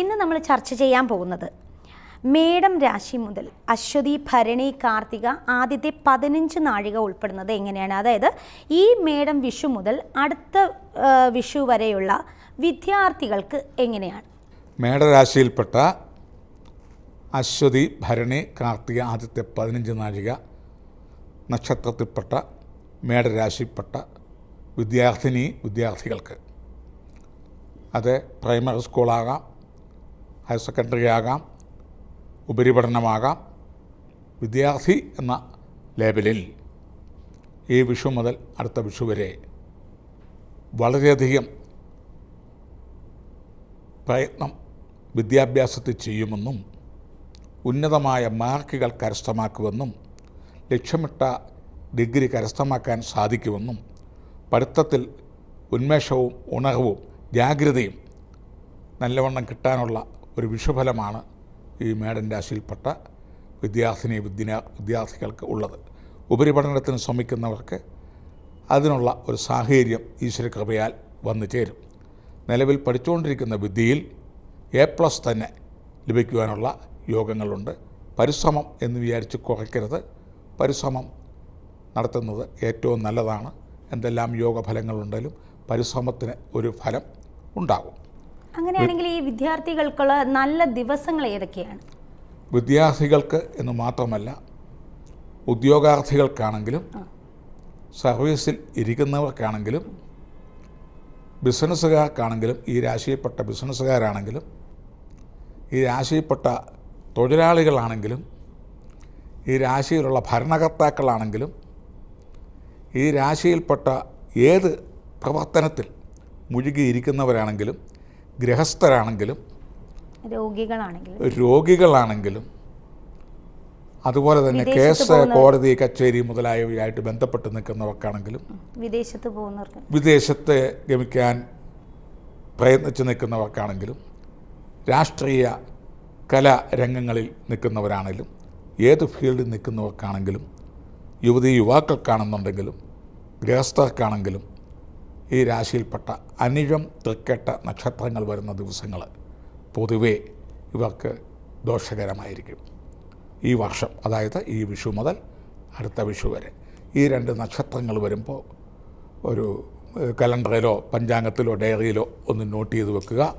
ഇന്ന് നമ്മൾ ചർച്ച ചെയ്യാൻ പോകുന്നത് മേടം രാശി മുതൽ അശ്വതി ഭരണി കാർത്തിക ആദ്യത്തെ പതിനഞ്ച് നാഴിക ഉൾപ്പെടുന്നത് എങ്ങനെയാണ്? അതായത് ഈ മേടം വിഷു മുതൽ അടുത്ത വിഷു വരെയുള്ള വിദ്യാർത്ഥികൾക്ക് എങ്ങനെയാണ്? മേടരാശിയിൽപ്പെട്ട അശ്വതി ഭരണി കാർത്തിക ആദ്യത്തെ പതിനഞ്ച് നാഴിക നക്ഷത്രത്തിൽപ്പെട്ട മേടരാശിയിൽപ്പെട്ട വിദ്യാർത്ഥിനി വിദ്യാർത്ഥികൾക്ക്. അത് പ്രൈമറി സ്കൂളാകാം ഹയർ സെക്കൻഡറി ആകാം ഉപരിപഠനമാകാം വിദ്യാർത്ഥി എന്ന ലേബലിൽ ഈ വിഷു മുതൽ അടുത്ത വിഷു വരെ വളരെയധികം പ്രയത്നം വിദ്യാഭ്യാസത്തിൽ ചെയ്യുമെന്നും ഉന്നതമായ മാർക്കുകൾ കരസ്ഥമാക്കുമെന്നും ലക്ഷ്യമിട്ട ഡിഗ്രി കരസ്ഥമാക്കാൻ സാധിക്കുമെന്നും പഠിത്തത്തിൽ ഉന്മേഷവും ഉണർവും ജാഗ്രതയും നല്ലവണ്ണം കിട്ടാനുള്ള ഒരു വിഷഫലമാണ് ഈ മേടൻ രാശിയിൽപ്പെട്ട വിദ്യാർത്ഥിനി വിദ്യ വിദ്യാർത്ഥികൾക്ക് ഉള്ളത്. ഉപരിപഠനത്തിന് ശ്രമിക്കുന്നവർക്ക് അതിനുള്ള ഒരു സാഹചര്യം ഈശ്വരകൃപയാൽ വന്നു ചേരും. നിലവിൽ പഠിച്ചുകൊണ്ടിരിക്കുന്ന വിദ്യയിൽ എ പ്ലസ് തന്നെ ലഭിക്കുവാനുള്ള യോഗങ്ങളുണ്ട്. പരിശ്രമം എന്ന് വിചാരിച്ച് കുറയ്ക്കരുത്. പരിശ്രമം നടത്തുന്നത് ഏറ്റവും നല്ലതാണ്. എന്തെല്ലാം യോഗഫലങ്ങളുണ്ടെങ്കിലും പരിശ്രമത്തിന് ഒരു ഫലം ഉണ്ടാകും. അങ്ങനെയാണെങ്കിൽ ഈ വിദ്യാർത്ഥികൾക്കുള്ള നല്ല ദിവസങ്ങൾ ഏതൊക്കെയാണ്? വിദ്യാർത്ഥികൾക്ക് എന്ന് മാത്രമല്ല ഉദ്യോഗാർത്ഥികൾക്കാണെങ്കിലും സർവീസിൽ ഇരിക്കുന്നവർക്കാണെങ്കിലും ബിസിനസ്സുകാർക്കാണെങ്കിലും ഈ രാശിയിൽപ്പെട്ട ബിസിനസ്സുകാരാണെങ്കിലും ഈ രാശിയിൽപ്പെട്ട തൊഴിലാളികളാണെങ്കിലും ഈ രാശിയിലുള്ള ഭരണകർത്താക്കളാണെങ്കിലും ഈ രാശിയിൽപ്പെട്ട ഏത് പ്രവർത്തനത്തിൽ മുഴുകിയിരിക്കുന്നവരാണെങ്കിലും ഗൃഹസ്ഥരാണെങ്കിലും രോഗികളാണെങ്കിലും രോഗികളാണെങ്കിലും അതുപോലെ തന്നെ കേസ് കോടതി കച്ചേരി മുതലായവയായിട്ട് ബന്ധപ്പെട്ട് നിൽക്കുന്നവർക്കാണെങ്കിലും വിദേശത്ത് പോകുന്നവർക്ക് വിദേശത്ത് ഗമിക്കാൻ പ്രയത്നിച്ച് നിൽക്കുന്നവർക്കാണെങ്കിലും രാഷ്ട്രീയ കലാരംഗങ്ങളിൽ നിൽക്കുന്നവരാണെങ്കിലും ഏത് ഫീൽഡിൽ നിൽക്കുന്നവർക്കാണെങ്കിലും യുവതി യുവാക്കൾക്കാണെന്നുണ്ടെങ്കിലും ഗൃഹസ്ഥർക്കാണെങ്കിലും ഈ രാശിയിൽപ്പെട്ട അനിഴം തൃക്കെട്ട നക്ഷത്രങ്ങൾ വരുന്ന ദിവസങ്ങൾ പൊതുവേ ഇവർക്ക് ദോഷകരമായിരിക്കും. ഈ വർഷം അതായത് ഈ വിഷു മുതൽ അടുത്ത വിഷു വരെ ഈ രണ്ട് നക്ഷത്രങ്ങൾ വരുമ്പോൾ ഒരു കലണ്ടറിലോ പഞ്ചാംഗത്തിലോ ഡയറിയിലോ ഒന്ന് നോട്ട് ചെയ്ത് വെക്കുക.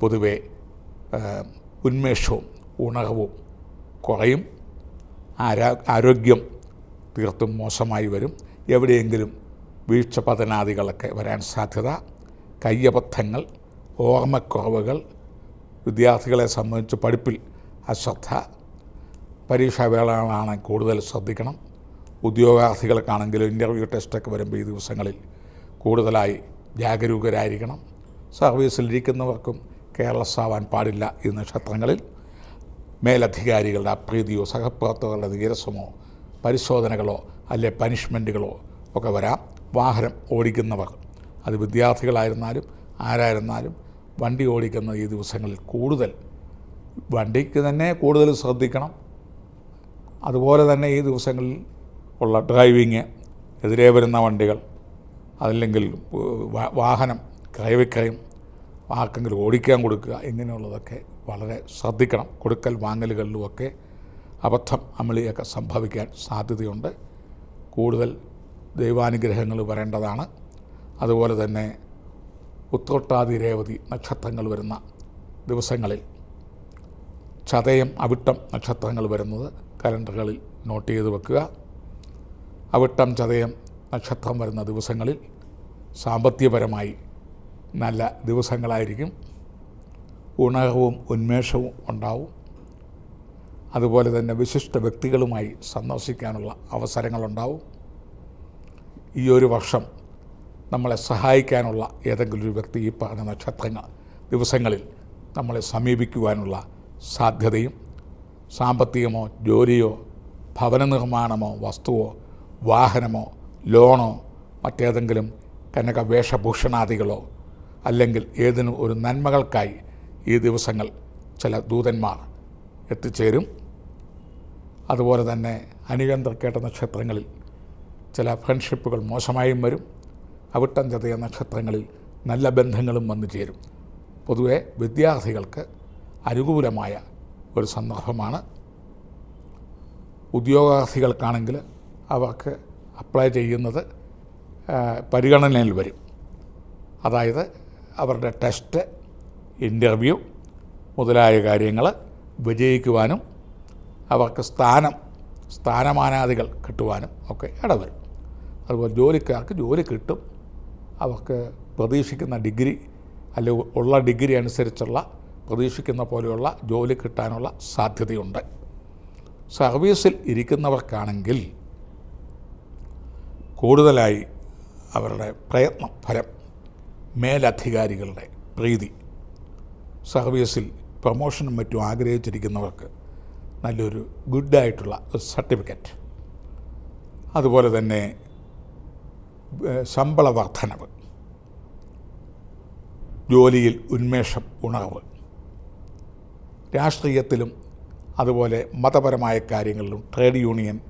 പൊതുവെ ഉന്മേഷവും ഉണർവും കുറയും. ആരാ ആരോഗ്യം തീർത്തും മോശമായി വരും. എവിടെയെങ്കിലും വീഴ്ച പതനാദികളൊക്കെ വരാൻ സാധ്യത കയ്യബദ്ധങ്ങൾ ഓർമ്മക്കുറവുകൾ വിദ്യാർത്ഥികളെ സംബന്ധിച്ച് പഠിപ്പിൽ അശ്രദ്ധ പരീക്ഷാവേളകളാണ് കൂടുതൽ ശ്രദ്ധിക്കണം. ഉദ്യോഗാർത്ഥികൾക്കാണെങ്കിലും ഇന്റർവ്യൂ ടെസ്റ്റൊക്കെ വരുമ്പോൾ ഈ ദിവസങ്ങളിൽ കൂടുതലായി ജാഗരൂകരായിരിക്കണം. സർവീസിലിരിക്കുന്നവർക്കും കെയർലെസ് ആവാൻ പാടില്ല ഈ നക്ഷത്രങ്ങളിൽ മേലധികാരികളുടെ അപ്രീതിയോ സഹപ്രവർത്തകരുടെ നീരസമോ പരിശോധനകളോ അല്ലെ പനിഷ്മെന്റുകളോ ഒക്കെ വരാം. വാഹനം ഓടിക്കുന്നവർ. അത് വിദ്യാർത്ഥികളായിരുന്നാലും ആരായിരുന്നാലും വണ്ടി ഓടിക്കുന്ന ഈ ദിവസങ്ങളിൽ കൂടുതൽ വണ്ടിക്ക് തന്നെ കൂടുതൽ ശ്രദ്ധിക്കണം. അതുപോലെ തന്നെ ഈ ദിവസങ്ങളിൽ ഉള്ള ഡ്രൈവിങ് എതിരെ വരുന്ന വണ്ടികൾ അതല്ലെങ്കിൽ വാഹനം ക്രയവിക്രയം ആർക്കെങ്കിലും ഓടിക്കാൻ കൊടുക്കുക ഇങ്ങനെയുള്ളതൊക്കെ വളരെ ശ്രദ്ധിക്കണം. കൊടുക്കൽ വാങ്ങലുകളിലുമൊക്കെ അബദ്ധം അമളിയൊക്കെ സംഭവിക്കാൻ സാധ്യതയുണ്ട്. കൂടുതൽ ദൈവാനുഗ്രഹങ്ങൾ വരേണ്ടതാണ്. അതുപോലെ തന്നെ ഉത്രോട്ടാതി രേവതി നക്ഷത്രങ്ങൾ വരുന്ന ദിവസങ്ങളിൽ ചതയം അവിട്ടം നക്ഷത്രങ്ങൾ വരുന്നത് കലണ്ടറുകളിൽ നോട്ട് ചെയ്ത് വെക്കുക. അവിട്ടം ചതയം നക്ഷത്രം വരുന്ന ദിവസങ്ങളിൽ സാമ്പത്തികപരമായി നല്ല ദിവസങ്ങളായിരിക്കും. ഉണകവും ഉന്മേഷവും ഉണ്ടാവും. അതുപോലെ തന്നെ വിശിഷ്ട വ്യക്തികളുമായി സന്ദർശിക്കാനുള്ള അവസരങ്ങളുണ്ടാവും. ഈ ഒരു വർഷം നമ്മളെ സഹായിക്കാനുള്ള ഏതെങ്കിലും ഒരു വ്യക്തി ഈ പറഞ്ഞ നക്ഷത്രങ്ങൾ ദിവസങ്ങളിൽ നമ്മളെ സമീപിക്കുവാനുള്ള സാധ്യതയും സാമ്പത്തികമോ ജോലിയോ ഭവന നിർമ്മാണമോ വസ്തുവോ വാഹനമോ ലോണോ മറ്റേതെങ്കിലും കനക വേഷഭൂഷണാദികളോ അല്ലെങ്കിൽ ഏതിനും ഒരു നന്മകൾക്കായി ഈ ദിവസങ്ങൾ ചില ദൂതന്മാർ എത്തിച്ചേരും. അതുപോലെ തന്നെ അനിയന്ത്രക്കേട്ട നക്ഷത്രങ്ങളിൽ ചില ഫ്രണ്ട്ഷിപ്പുകൾ മോശമായും വരും. അവിട്ടം ചതയ നക്ഷത്രങ്ങളിൽ നല്ല ബന്ധങ്ങളും വന്നു ചേരും. പൊതുവെ വിദ്യാർത്ഥികൾക്ക് അനുകൂലമായ ഒരു സന്ദർഭമാണ്. ഉദ്യോഗാർത്ഥികൾക്കാണെങ്കിൽ അവർക്ക് അപ്ലൈ ചെയ്യുന്നത് പരിഗണനയിൽ വരും. അതായത് അവരുടെ ടെസ്റ്റ് ഇന്റർവ്യൂ മുതലായ കാര്യങ്ങൾ വിജയിക്കുവാനും അവർക്ക് സ്ഥാനം സ്ഥാനമാനാദികൾ കിട്ടുവാനും ഒക്കെ ഇടവരും. അതുപോലെ ജോലിക്കാർക്ക് ജോലി കിട്ടും. അവർക്ക് പ്രതീക്ഷിക്കുന്ന ഡിഗ്രി അല്ലെങ്കിൽ ഉള്ള ഡിഗ്രി അനുസരിച്ചുള്ള പ്രതീക്ഷിക്കുന്ന പോലെയുള്ള ജോലി കിട്ടാനുള്ള സാധ്യതയുണ്ട്. സർവീസിൽ ഇരിക്കുന്നവർക്കാണെങ്കിൽ കൂടുതലായി അവരുടെ പ്രയത്ന ഫലം മേലധികാരികളുടെ പ്രീതി സർവീസിൽ പ്രൊമോഷനും മറ്റും ആഗ്രഹിച്ചിരിക്കുന്നവർക്ക് നല്ലൊരു ഗുഡായിട്ടുള്ള സർട്ടിഫിക്കറ്റ്. അതുപോലെ തന്നെ ശമ്പള വർധനവ്. ജോലിയിൽ ഉന്മേഷം ഉണർവ്. രാഷ്ട്രീയത്തിലും അതുപോലെ മതപരമായ കാര്യങ്ങളിലും ട്രേഡ് യൂണിയൻ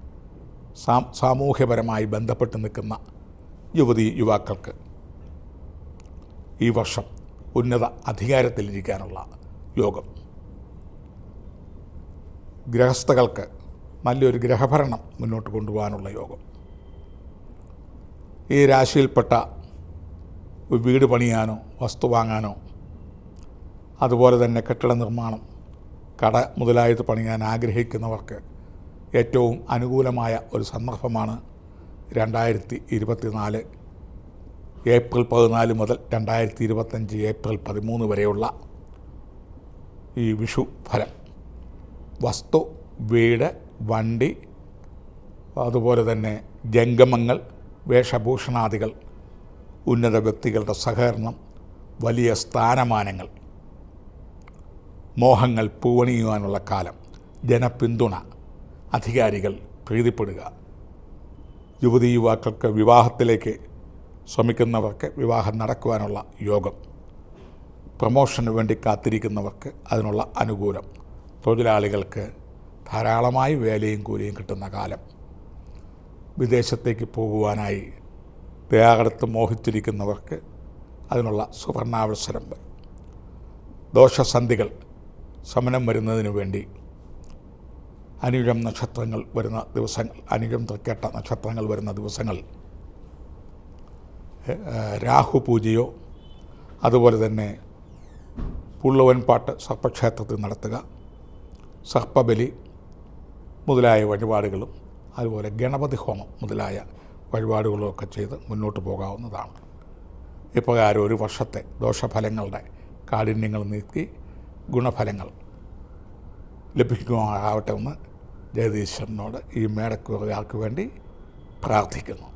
സാ സാമൂഹ്യപരമായി ബന്ധപ്പെട്ട് നിൽക്കുന്ന യുവതി യുവാക്കൾക്ക് ഈ വർഷം ഉന്നത അധികാരത്തിലിരിക്കാനുള്ള യോഗം. ഗ്രഹസ്ഥകൾക്ക് നല്ലൊരു ഗ്രഹഭരണം മുന്നോട്ട് കൊണ്ടുപോകാനുള്ള യോഗം. ഈ രാശിയിൽപ്പെട്ട വീട് പണിയാനോ വസ്തു വാങ്ങാനോ അതുപോലെ തന്നെ കെട്ടിട നിർമ്മാണം കട മുതലായത് പണിയാൻ ആഗ്രഹിക്കുന്നവർക്ക് ഏറ്റവും അനുകൂലമായ ഒരു സന്ദർഭമാണ് രണ്ടായിരത്തി ഇരുപത്തിനാല് ഏപ്രിൽ പതിനാല് മുതൽ രണ്ടായിരത്തി ഇരുപത്തഞ്ച് ഏപ്രിൽ പതിമൂന്ന് വരെയുള്ള ഈ വിഷു ഫലം. വസ്തു വീട് വണ്ടി അതുപോലെ തന്നെ ജംഗമങ്ങൾ വേഷഭൂഷണാദികൾ ഉന്നത വ്യക്തികളുടെ സഹകരണം വലിയ സ്ഥാനമാനങ്ങൾ മോഹങ്ങൾ പൂവണിയുവാനുള്ള കാലം ജനപിന്തുണ അധികാരികൾ പ്രീതിപ്പെടുക. യുവതി യുവാക്കൾക്ക് വിവാഹത്തിലേക്ക് ശ്രമിക്കുന്നവർക്ക് വിവാഹം നടക്കുവാനുള്ള യോഗം. പ്രമോഷന് വേണ്ടി കാത്തിരിക്കുന്നവർക്ക് അതിനുള്ള അനുകൂലം. തൊഴിലാളികൾക്ക് ധാരാളമായി വേലയും കൂലിയും കിട്ടുന്ന കാലം. വിദേശത്തേക്ക് പോകുവാനായി തയ്യാറെടുത്ത് മോഹിച്ചിരിക്കുന്നവർക്ക് അതിനുള്ള സുവർണാവസരം ദോഷസന്ധികൾ ശമനം വരുന്നതിന് വേണ്ടി അനുജം നക്ഷത്രങ്ങൾ വരുന്ന ദിവസങ്ങൾ അനുജം തൃക്കേട്ട നക്ഷത്രങ്ങൾ വരുന്ന ദിവസങ്ങൾ രാഹു പൂജയോ അതുപോലെ തന്നെ പുള്ളുവൻപാട്ട് സർപ്പക്ഷേത്രത്തിൽ നടത്തുക സർപ്പബലി മുതലായ വഴിപാടുകളും അതുപോലെ ഗണപതി ഹോമം മുതലായ വഴിപാടുകളൊക്കെ ചെയ്ത് മുന്നോട്ട് പോകാവുന്നതാണ്. ഇപ്രകാരം ഒരു വർഷത്തെ ദോഷഫലങ്ങളുടെ കാഠിന്യങ്ങൾ നീക്കി ഗുണഫലങ്ങൾ ലഭിക്കുമാകട്ടെ എന്ന് ജഗദീശ്വരനോട് ഈ മേടക്കുകാർക്ക് വേണ്ടി പ്രാർത്ഥിക്കുന്നു.